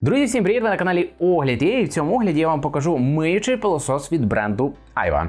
Друзі, всім привіт! Ви на каналі Огляд. І в цьому огляді я вам покажу миючий пилосос від бренду Айва.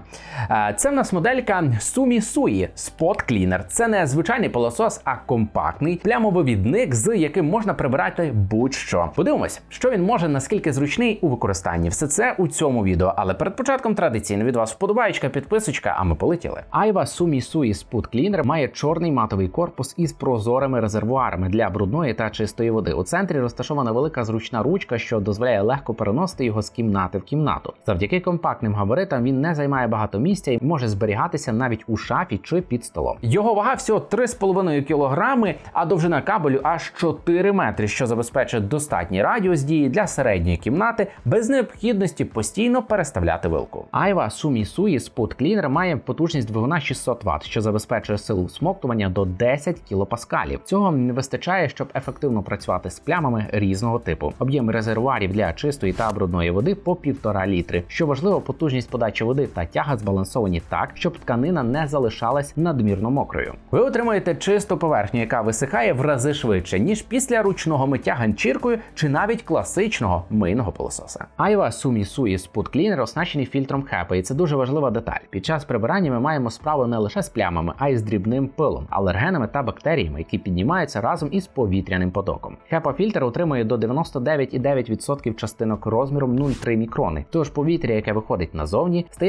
Це в нас моделька Sumi Sui Spot Cleaner. Це не звичайний пилосос, а компактний плямовивідник, з яким можна прибирати будь-що. Подивимось, що він може, наскільки зручний у використанні. Все це у цьому відео. Але перед початком традиційно від вас вподобаєчка, підписочка, а ми полетіли. Айва Sumi Sui Spot Cleaner має чорний матовий корпус із прозорими резервуарами для брудної та чистої води. У центрі розташована велика зручна ручка, що дозволяє легко переносити його з кімнати в кімнату. Завдяки компактним габаритам він не займає багато місця і може зберігатися навіть у шафі чи під столом. Його вага всього 3,5 кг, а довжина кабелю аж 4 метри, що забезпечує достатній радіус дії для середньої кімнати без необхідності постійно переставляти вилку. Айва Sumi Spot Cleaner має потужність двигуна 600 Вт, що забезпечує силу всмоктування до 10 кПа. Цього не вистачає, щоб ефективно працювати з плямами різного типу. Об'єм резервуарів для чистої та брудної води по 1,5 літри. Що важливо, потужність подачі води та тяга збалансовані так, щоб тканина не залишалась надмірно мокрою. Ви отримуєте чисту поверхню, яка висихає в рази швидше, ніж після ручного миття ганчіркою чи навіть класичного мийного пилососа. Айва Sumi Spot Cleaner оснащений фільтром HEPA, і це дуже важлива деталь. Під час прибирання ми маємо справу не лише з плямами, а й з дрібним пилом, алергенами та бактеріями, які піднімаються разом із повітряним потоком. HEPA фільтр утримує до 99,9% частинок розміром 0,3 мікрони. Тож повітря, яке виходить назовні, стає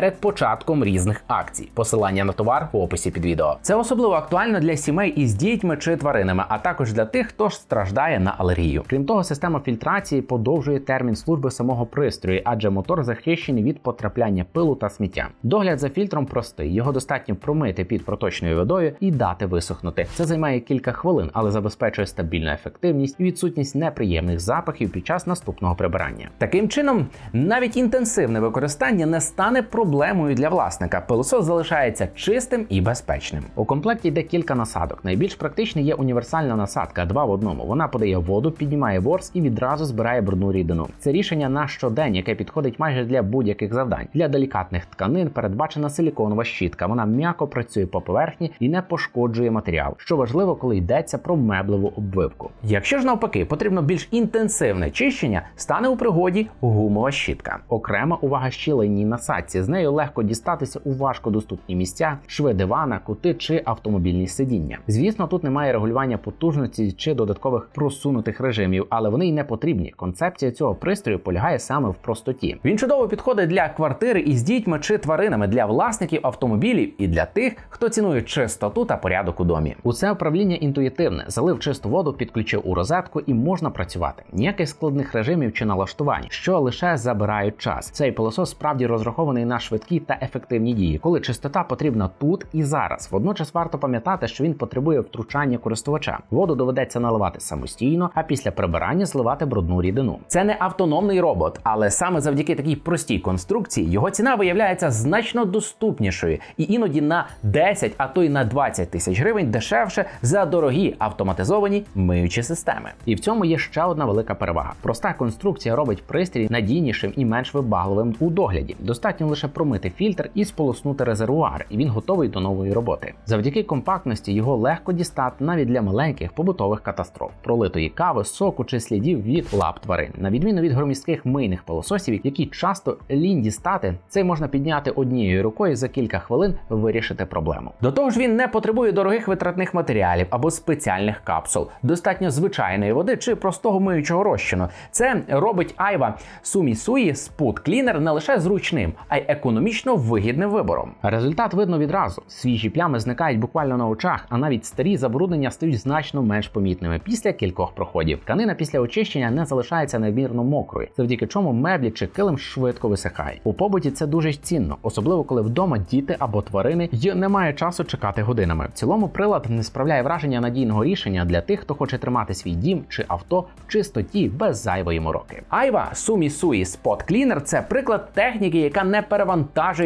початком різних акцій. Посилання на товар в описі під відео. Це особливо актуально для сімей із дітьми чи тваринами, а також для тих, хто ж страждає на алергію. Крім того, система фільтрації подовжує термін служби самого пристрою, адже мотор захищений від потрапляння пилу та сміття. Догляд за фільтром простий. Його достатньо промити під проточною водою і дати висохнути. Це займає кілька хвилин, але забезпечує стабільну ефективність і відсутність неприємних запахів під час наступного прибирання. Таким чином, навіть інтенсивне використання не стане проблемою для власника. Пилосос залишається чистим і безпечним. У комплекті йде кілька насадок. Найбільш практичною є універсальна насадка 2 в одному. Вона подає воду, піднімає ворс і відразу збирає брудну рідину. Це рішення на щодень, яке підходить майже для будь-яких завдань. Для делікатних тканин передбачена силіконова щітка. Вона м'яко працює по поверхні і не пошкоджує матеріал, що важливо, коли йдеться про меблеву обвивку. Якщо ж навпаки потрібно більш інтенсивне чищення, стане у пригоді гумова щітка. Окрема увага щілинній насадці. З нею легко дістатися у важкодоступні місця, шви дивана, кути чи автомобільні сидіння. Звісно, тут немає регулювання потужності чи додаткових просунутих режимів, але вони й не потрібні. Концепція цього пристрою полягає саме в простоті. Він чудово підходить для квартири із дітьми чи тваринами, для власників автомобілів і для тих, хто цінує чистоту та порядок у домі. Усе управління інтуїтивне, залив чисту воду, підключив у розетку і можна працювати. Ніяких складних режимів чи налаштувань, що лише забирають час. Цей пилосос справді розрахований на швидкі та ефективні дії, коли чистота потрібна тут і зараз. Водночас варто пам'ятати, що він потребує втручання користувача. Воду доведеться наливати самостійно, а після прибирання зливати брудну рідину. Це не автономний робот, але саме завдяки такій простій конструкції його ціна виявляється значно доступнішою і іноді на 10, а то й на 20 тисяч гривень дешевше за дорогі автоматизовані миючі системи. І в цьому є ще одна велика перевага. Проста конструкція робить пристрій надійнішим і менш вибагливим у догляді. Достатньо лише промити фільтр і сполоснути резервуар, і він готовий до нової роботи. Завдяки компактності його легко дістати навіть для маленьких побутових катастроф, пролитої кави, соку чи слідів від лап тварин. На відміну від громістких мийних пилососів, які часто лінь дістати, цей можна підняти однією рукою за кілька хвилин вирішити проблему. До того ж, він не потребує дорогих витратних матеріалів або спеціальних капсул. Достатньо звичайної води чи простого миючого розчину. Це робить Айва Sui Spot Cleaner не лише зручним, а й економним економічно вигідним вибором. Результат видно відразу: свіжі плями зникають буквально на очах, а навіть старі забруднення стають значно менш помітними після кількох проходів. Тканина після очищення не залишається надмірно мокрою, завдяки чому меблі чи килим швидко висихають. У побуті це дуже цінно, особливо коли вдома діти або тварини й немає часу чекати годинами. В цілому прилад не справляє враження надійного рішення для тих, хто хоче тримати свій дім чи авто в чистоті без зайвої мороки. Айва Sumi Spot Cleaner – це приклад техніки, яка не перевантажує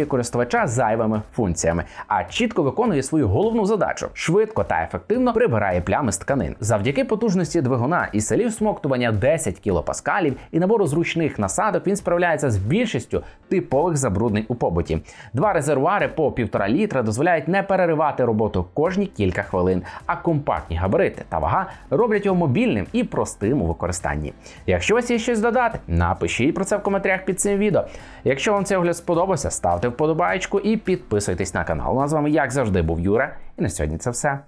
користувача зайвими функціями, а чітко виконує свою головну задачу швидко та ефективно прибирає плями з тканин. Завдяки потужності двигуна і селів смоктування 10 кілопаскалів і набору зручних насадок він справляється з більшістю типових забруднень у побуті. Два резервуари по півтора літра дозволяють не переривати роботу кожні кілька хвилин, а компактні габарити та вага роблять його мобільним і простим у використанні. Якщо у вас є щось додати, напишіть про це в коментарях під цим відео. Якщо вам цей огляд сподобався, ставте вподобайку і підписуйтесь на канал. Ну а з вами, як завжди, був Юра, і на сьогодні це все.